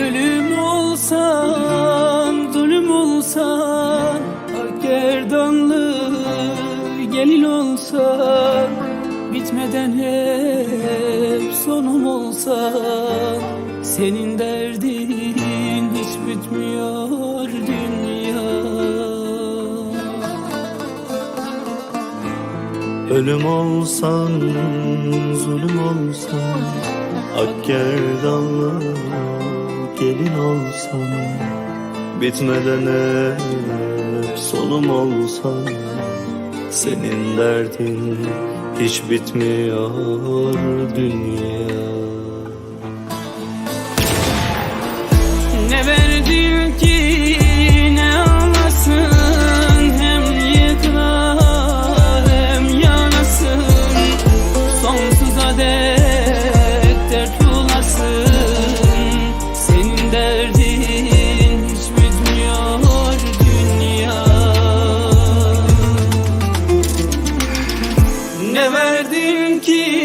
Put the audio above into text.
Ölüm olsan, zulüm olsan Ak ah gerdanlı gelin olsan Bitmeden hep sonum olsan Senin derdin hiç bitmiyor dünya. Ölüm olsan, zulüm olsan ah Ak gerdanlı gelin olsan Bitmeden hep solum olsan Senin derdin hiç bitmiyor dünya. Ne verdin ki Ne verdin ki